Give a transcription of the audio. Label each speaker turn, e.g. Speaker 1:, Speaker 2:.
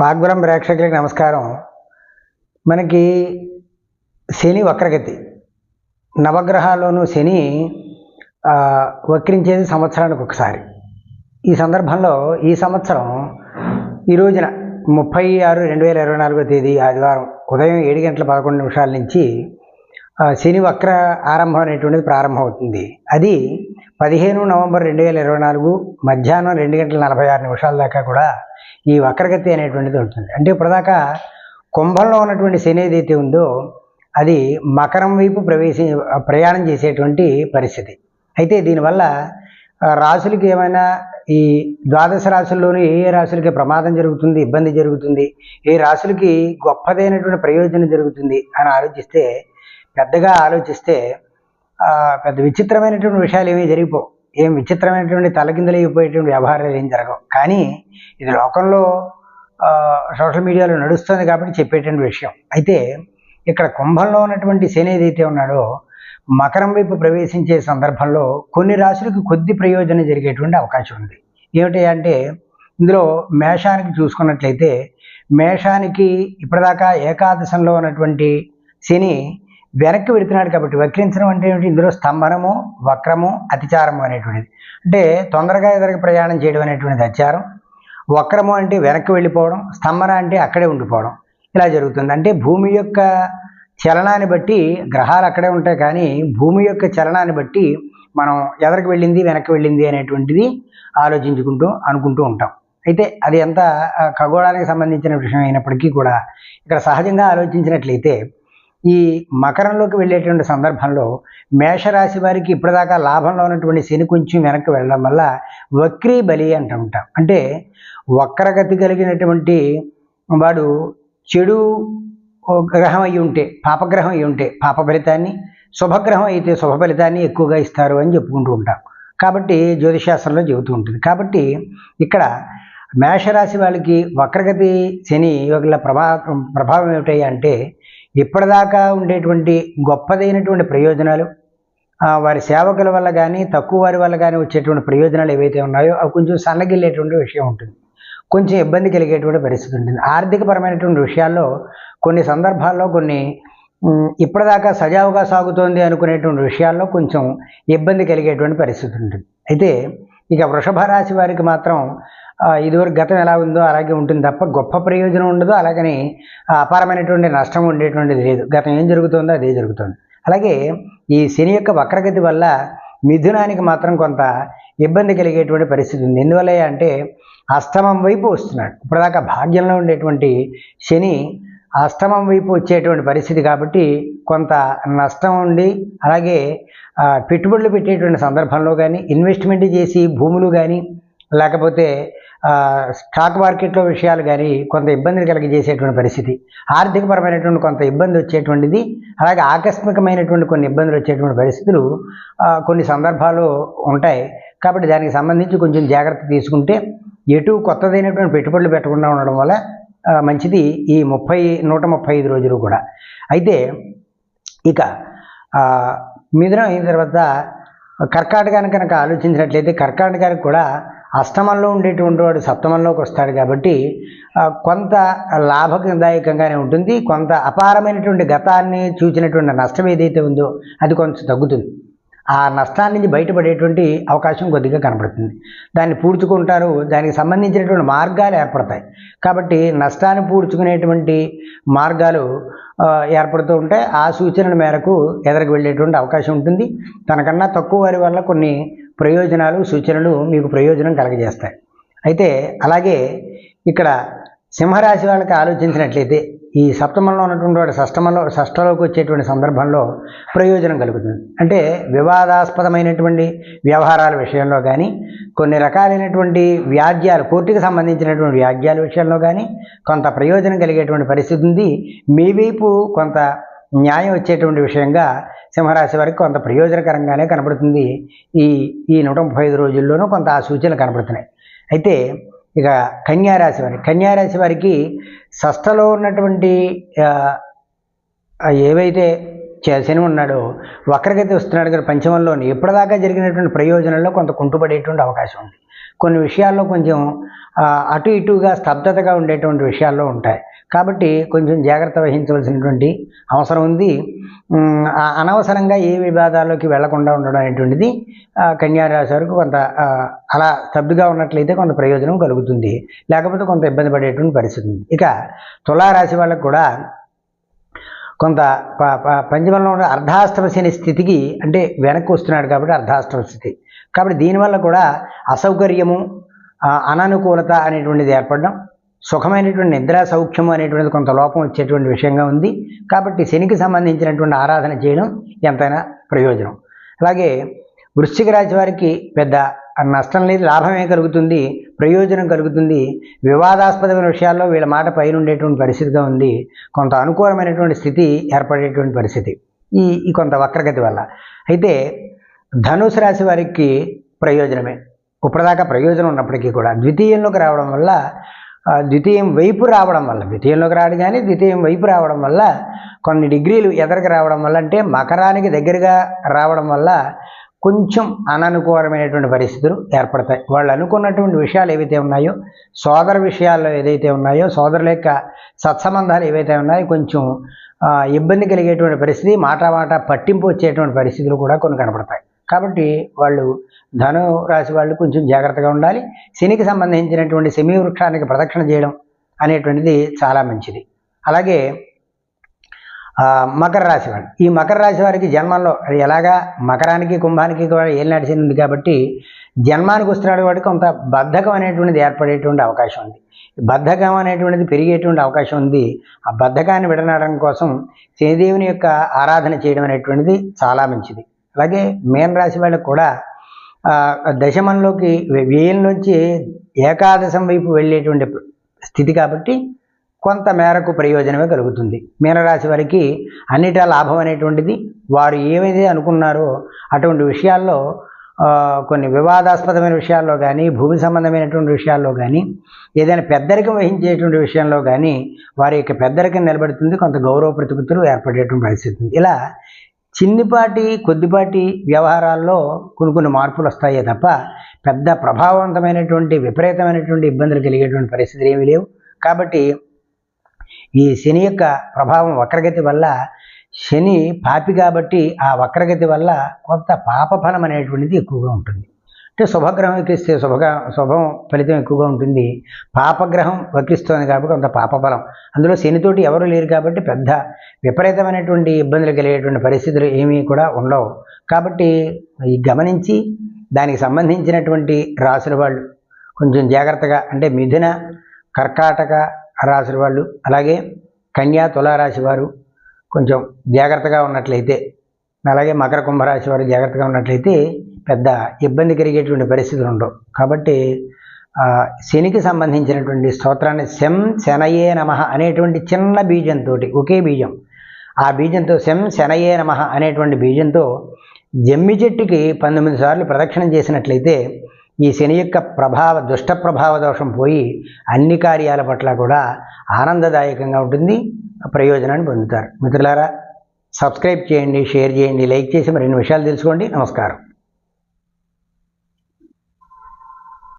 Speaker 1: వాగ్వరం ప్రేక్షకులకి నమస్కారం. మనకి శని వక్రగతి. నవగ్రహాల్లోనూ శని వక్రించేది సంవత్సరానికి ఒకసారి. ఈ సందర్భంలో ఈ సంవత్సరం ఈ రోజున ముప్పై ఆరు రెండు వేల ఇరవై నాలుగో తేదీ ఆదివారం ఉదయం ఏడు గంటల పదకొండు నిమిషాల నుంచి శని వక్ర ఆరంభం అనేటువంటిది ప్రారంభమవుతుంది. అది పదిహేను నవంబర్ రెండు వేల ఇరవై నాలుగు మధ్యాహ్నం రెండు గంటల నలభై ఆరు నిమిషాల దాకా కూడా ఈ వక్రగతి అనేటువంటిది ఉంటుంది. అంటే ఇప్పటిదాకా కుంభంలో ఉన్నటువంటి శని ఏదైతే ఉందో అది మకరం వైపు ప్రవేశి ప్రయాణం చేసేటువంటి పరిస్థితి. అయితే దీనివల్ల రాసులకి రాశులకి ఏమైనా ఈ ద్వాదశ రాశుల్లోనూ ఏ ఏ రాశులకి ప్రమాదం జరుగుతుంది ఇబ్బంది జరుగుతుంది ఏ రాశులకి గొప్పదైనటువంటి ప్రయోజనం జరుగుతుంది అని ఆలోచిస్తే పెద్దగా ఆలోచిస్తే పెద్ద విచిత్రమైనటువంటి విషయాలు ఏమీ జరిగిపోవు. ఏం విచిత్రమైనటువంటి తలకిందలైపోయేటువంటి వ్యవహారాలు ఏం జరగవు. కానీ ఇది లోకంలో సోషల్ మీడియాలో నడుస్తుంది కాబట్టి చెప్పేటువంటి విషయం. అయితే ఇక్కడ కుంభంలో ఉన్నటువంటి శని ఏదైతే ఉన్నాడో మకరం వైపు ప్రవేశించే సందర్భంలో కొన్ని రాశులకు కొద్ది ప్రయోజనం జరిగేటువంటి అవకాశం ఉంది. ఏమిటి అంటే ఇందులో మేషానికి చూసుకున్నట్లయితే మేషానికి ఇప్పటిదాకా ఏకాదశంలో ఉన్నటువంటి శని వెనక్కి పెడుతున్నాడు కాబట్టి వక్రించడం అంటే ఏమిటి? ఇందులో స్తంభనము వక్రము అతిచారము అనేటువంటిది. అంటే తొందరగా ఎదరికి ప్రయాణం చేయడం అనేటువంటిది అత్యారం. వక్రము అంటే వెనక్కి వెళ్ళిపోవడం స్తంభన అంటే అక్కడే ఉండిపోవడం. ఇలా జరుగుతుంది. అంటే భూమి యొక్క చలనాన్ని బట్టి గ్రహాలు అక్కడే ఉంటాయి కానీ భూమి యొక్క చలనాన్ని బట్టి మనం ఎదరికి వెళ్ళింది వెనక్కి వెళ్ళింది అనేటువంటిది ఆలోచించుకుంటూ అనుకుంటూ ఉంటాం. అయితే అది ఎంత ఖగోళానికి సంబంధించిన విషయం అయినప్పటికీ కూడా ఇక్కడ సహజంగా ఆలోచించినట్లయితే ఈ మకరంలోకి వెళ్ళేటువంటి సందర్భంలో మేషరాశి వారికి ఇప్పటిదాకా లాభంలో ఉన్నటువంటి శని కొంచెం వెనక్కి వెళ్ళడం వల్ల వక్రీ బలి అంటూ ఉంటాం అంటే వక్రగతి కలిగినటువంటి వాడు చెడు గ్రహం అయి ఉంటే పాపగ్రహం అయి ఉంటే పాప ఫలితాన్ని శుభగ్రహం అయితే శుభ ఫలితాన్ని ఎక్కువగా ఇస్తారు అని చెప్పుకుంటూ ఉంటాం. కాబట్టి జ్యోతిశాస్త్రంలో చెబుతూ ఉంటుంది. కాబట్టి ఇక్కడ మేషరాశి వాళ్ళకి వక్రగతి శని యోగుల ప్రభా ప్రభావం ఏమిటాయి అంటే ఇప్పటిదాకా ఉండేటువంటి గొప్పదైనటువంటి ప్రయోజనాలు వారి సేవకుల వల్ల కానీ తక్కువ వారి వల్ల కానీ వచ్చేటువంటి ప్రయోజనాలు ఏవైతే ఉన్నాయో అవి కొంచెం సన్నగిల్లేటువంటి విషయం ఉంటుంది. కొంచెం ఇబ్బంది కలిగేటువంటి పరిస్థితి ఉంటుంది. ఆర్థికపరమైనటువంటి విషయాల్లో కొన్ని సందర్భాల్లో కొన్ని ఇప్పటిదాకా సజావుగా సాగుతోంది అనుకునేటువంటి విషయాల్లో కొంచెం ఇబ్బంది కలిగేటువంటి పరిస్థితి ఉంటుంది. అయితే ఇక వృషభ రాశి వారికి మాత్రం ఇదివరకు గతం ఎలా ఉందో అలాగే ఉంటుంది తప్ప గొప్ప ప్రయోజనం ఉండదు అలాగని అపారమైనటువంటి నష్టం ఉండేటువంటిది లేదు. గతం ఏం జరుగుతుందో అదే జరుగుతుంది. అలాగే ఈ శని యొక్క వక్రగతి వల్ల మిథునానికి మాత్రం కొంత ఇబ్బంది కలిగేటువంటి పరిస్థితి ఉంది. ఎందువల్ల అంటే అష్టమం వైపు వస్తున్నాడు. ఇప్పటిదాకా భాగ్యంలో ఉండేటువంటి శని అష్టమం వైపు వచ్చేటువంటి పరిస్థితి కాబట్టి కొంత నష్టం ఉండి అలాగే పెట్టుబడులు పెట్టేటువంటి సందర్భంలో కానీ ఇన్వెస్ట్మెంట్ చేసి భూములు కానీ లేకపోతే స్టాక్ మార్కెట్లో విషయాలు కానీ కొంత ఇబ్బందిని కలిగజేసేటువంటి పరిస్థితి ఆర్థికపరమైనటువంటి కొంత ఇబ్బంది వచ్చేటువంటిది అలాగే ఆకస్మికమైనటువంటి కొన్ని ఇబ్బందులు వచ్చేటువంటి పరిస్థితులు కొన్ని సందర్భాలు ఉంటాయి. కాబట్టి దానికి సంబంధించి కొంచెం జాగ్రత్త తీసుకుంటే ఎటు కొత్తదైనటువంటి పెట్టుబడులు పెట్టకుండా ఉండడం వల్ల మంచిది ఈ ముప్పై నూట ముప్పై ఐదు రోజులు కూడా. అయితే ఇక మిథునం అయిన తర్వాత కర్కాటకాన్ని కనుక ఆలోచించినట్లయితే కర్కాటకానికి కూడా అష్టమంలో ఉండేటువంటి వాడు సప్తమంలోకి వస్తాడు కాబట్టి కొంత లాభదాయకంగానే ఉంటుంది. కొంత అపారమైనటువంటి గతాన్ని చూసినటువంటి నష్టం ఏదైతే ఉందో అది కొంచెం తగ్గుతుంది. ఆ నష్టాన్ని నుంచి బయటపడేటువంటి అవకాశం కొద్దిగా కనబడుతుంది దాన్ని పూడ్చుకుంటారు. దానికి సంబంధించినటువంటి మార్గాలు ఏర్పడతాయి. కాబట్టి నష్టాన్ని పూడ్చుకునేటువంటి మార్గాలు ఏర్పడుతూ ఉంటే ఆ సూచనల మేరకు ఎదరికి వెళ్ళేటువంటి అవకాశం ఉంటుంది. తనకన్నా తక్కువ వారి వల్ల కొన్ని ప్రయోజనాలు సూచనలు మీకు ప్రయోజనం కలగజేస్తాయి. అయితే అలాగే ఇక్కడ సింహరాశి వాళ్ళకి ఆలోచించినట్లయితే ఈ సప్తమంలో ఉన్నటువంటి షష్టమంలో షష్టలోకి వచ్చేటువంటి సందర్భంలో ప్రయోజనం కలుగుతుంది. అంటే వివాదాస్పదమైనటువంటి వ్యవహారాల విషయంలో కానీ కొన్ని రకాలైనటువంటి వ్యాజ్యాలు కోర్టుకి సంబంధించినటువంటి వ్యాజ్యాల విషయంలో కానీ కొంత ప్రయోజనం కలిగేటువంటి పరిస్థితి ఉంది. మీ వైపు కొంత న్యాయం వచ్చేటువంటి విషయంగా సింహరాశి వారికి కొంత ప్రయోజనకరంగానే కనబడుతుంది ఈ ఈ నూట ముప్పై ఐదు రోజుల్లోనూ కొంత ఆ సూచనలు కనబడుతున్నాయి అయితే ఇక కన్యారాశి వారి కన్యారాశి వారికి షష్టలో ఉన్నటువంటి ఏవైతే చ- శని ఉన్నాడో వక్రగతి వస్తున్నాడు కదా పంచమంలోని ఎప్పటిదాకా జరిగినటువంటి ప్రయోజనంలో కొంత కుంటుపడేటువంటి అవకాశం ఉంది. కొన్ని విషయాల్లో కొంచెం అటు ఇటుగా స్తబ్దతగా ఉండేటువంటి విషయాల్లో ఉంటాయి. కాబట్టి కొంచెం జాగ్రత్త వహించవలసినటువంటి అవసరం ఉంది. అనవసరంగా ఏ వివాదాల్లోకి వెళ్ళకుండా ఉండడం అనేటువంటిది కన్యారాశి కన్యా రాశి వారికి కొంత అలా స్తబ్దుగా ఉన్నట్లయితే కొంత ప్రయోజనం కలుగుతుంది. లేకపోతే కొంత ఇబ్బంది పడేటువంటి పరిస్థితి ఉంది. ఇక తులారాశి వాళ్ళకు కూడా కొంత ప- ప- పంచమంలో ఉన్న అర్ధాష్టమ శని స్థితికి అంటే వెనక్కి వస్తున్నాడు కాబట్టి అర్ధాష్టమ స్థితి. కాబట్టి దీనివల్ల కూడా అసౌకర్యము అననుకూలత అనేటువంటిది ఏర్పడడం సుఖమైనటువంటి నిద్రా సౌఖ్యము అనేటువంటిది కొంత లోపం వచ్చేటువంటి విషయంగా ఉంది. కాబట్టి శనికి సంబంధించినటువంటి ఆరాధన చేయడం ఎంతైనా ప్రయోజనం. అలాగే వృశ్చిక రాశి వారికి పెద్ద నష్టం లేదు లాభమే కలుగుతుంది ప్రయోజనం కలుగుతుంది. వివాదాస్పదమైన విషయాల్లో వీళ్ళ మాట పైన ఉండేటువంటి పరిస్థితిగా ఉంది. కొంత అనుకూలమైనటువంటి స్థితి ఏర్పడేటువంటి పరిస్థితి ఈ ఈ కొంత వక్రగతి వల్ల. అయితే ధనుసు రాశి వారికి ప్రయోజనమే. ఇప్పటిదాకా ప్రయోజనం ఉన్నప్పటికీ కూడా ద్వితీయంలోకి రావడం వల్ల ద్వితీయం వైపు రావడం వల్ల ద్వితీయంలోకి రాడు కానీ ద్వితీయం వైపు రావడం వల్ల కొన్ని డిగ్రీలు ఎదరికి రావడం వల్ల అంటే మకరానికి దగ్గరగా రావడం వల్ల కొంచెం అననుకూలమైనటువంటి పరిస్థితులు ఏర్పడతాయి. వాళ్ళు అనుకున్నటువంటి విషయాలు ఏవైతే ఉన్నాయో సోదర విషయాల్లో ఏదైతే ఉన్నాయో సోదరుల యొక్క సత్సంబంధాలు ఏవైతే ఉన్నాయో కొంచెం ఇబ్బంది కలిగేటువంటి పరిస్థితి మాట మాట పట్టింపు వచ్చేటువంటి పరిస్థితులు కూడా కొన్ని కనపడతాయి. కాబట్టి వాళ్ళు ధను రాశి వాళ్ళు కొంచెం జాగ్రత్తగా ఉండాలి. శనికి సంబంధించినటువంటి శమి వృక్షానికి ప్రదక్షిణ చేయడం అనేటువంటిది చాలా మంచిది. అలాగే మకర రాశి వాళ్ళు. ఈ మకర రాశి వారికి జన్మంలో అది ఎలాగా? మకరానికి కుంభానికి కూడా ఏం నడిచింది కాబట్టి జన్మానికి వస్తున్నాడు వాడికి కొంత బద్ధకం అనేటువంటిది ఏర్పడేటువంటి అవకాశం ఉంది. బద్ధకం అనేటువంటిది పెరిగేటువంటి అవకాశం ఉంది. ఆ బద్ధకాన్ని విడనాడడం కోసం శనిదేవుని యొక్క ఆరాధన చేయడం అనేటువంటిది చాలా మంచిది. అలాగే మేన రాశి వాళ్ళకు కూడా దశమంలోకి వ్యయం నుంచి ఏకాదశం వైపు వెళ్ళేటువంటి స్థితి కాబట్టి కొంత మేరకు ప్రయోజనమే కలుగుతుంది. మీనరాశి వారికి అన్నిటా లాభం అనేటువంటిది వారు ఏమైతే అనుకున్నారో అటువంటి విషయాల్లో కొన్ని వివాదాస్పదమైన విషయాల్లో కానీ భూమి సంబంధమైనటువంటి విషయాల్లో కానీ ఏదైనా పెద్దరికం వహించేటువంటి విషయంలో కానీ వారి యొక్క పెద్దరికం నిలబెడుతుంది. కొంత గౌరవ ప్రతిపత్తులు ఏర్పడేటువంటి పరిస్థితి ఇలా చిన్నిపాటి కొద్దిపాటి వ్యవహారాల్లో కొన్ని కొన్ని మార్పులు వస్తాయే తప్ప పెద్ద ప్రభావవంతమైనటువంటి విపరీతమైనటువంటి ఇబ్బందులు కలిగేటువంటి పరిస్థితులు ఏమీ లేవు. కాబట్టి ఈ శని యొక్క ప్రభావం వక్రగతి వల్ల శని పాపి కాబట్టి ఆ వక్రగతి వల్ల కొంత పాపఫలం అనేటువంటిది ఎక్కువగా ఉంటుంది. అంటే శుభగ్రహం ఎక్కిస్తే శుభగా శుభం ఫలితం ఎక్కువగా ఉంటుంది. పాపగ్రహం వక్రిస్తోంది కాబట్టి కొంత పాపఫలం అందులో శనితోటి ఎవరు లేరు కాబట్టి పెద్ద విపరీతమైనటువంటి ఇబ్బందులు కలిగేటువంటి పరిస్థితులు ఏమీ కూడా ఉండవు. కాబట్టి ఈ గమనించి దానికి సంబంధించినటువంటి రాసుల వాళ్ళు కొంచెం జాగ్రత్తగా అంటే మిథున కర్కాటక రాశుల వాళ్ళు అలాగే కన్యా తులారాశి వారు కొంచెం జాగ్రత్తగా ఉన్నట్లయితే అలాగే మకర కుంభరాశి వారు జాగ్రత్తగా ఉన్నట్లయితే పెద్ద ఇబ్బంది కలిగేటువంటి పరిస్థితులు ఉండవు. కాబట్టి శనికి సంబంధించినటువంటి స్తోత్రాన్ని శం శనయే నమ అనేటువంటి చిన్న బీజంతో ఒకే బీజం. ఆ బీజంతో శం శనయే నమ అనేటువంటి బీజంతో జమ్మి చెట్టుకి పంతొమ్మిది సార్లు ప్రదక్షిణం చేసినట్లయితే ఈ శని యొక్క ప్రభావ దుష్ట ప్రభావ దోషం పోయి అన్ని కార్యాల పట్ల కూడా ఆనందదాయకంగా ఉంటుంది ప్రయోజనాన్ని పొందుతారు. మిత్రులారా సబ్స్క్రైబ్ చేయండి షేర్ చేయండి లైక్ చేసి మరిన్ని విషయాలు తెలుసుకోండి. నమస్కారం.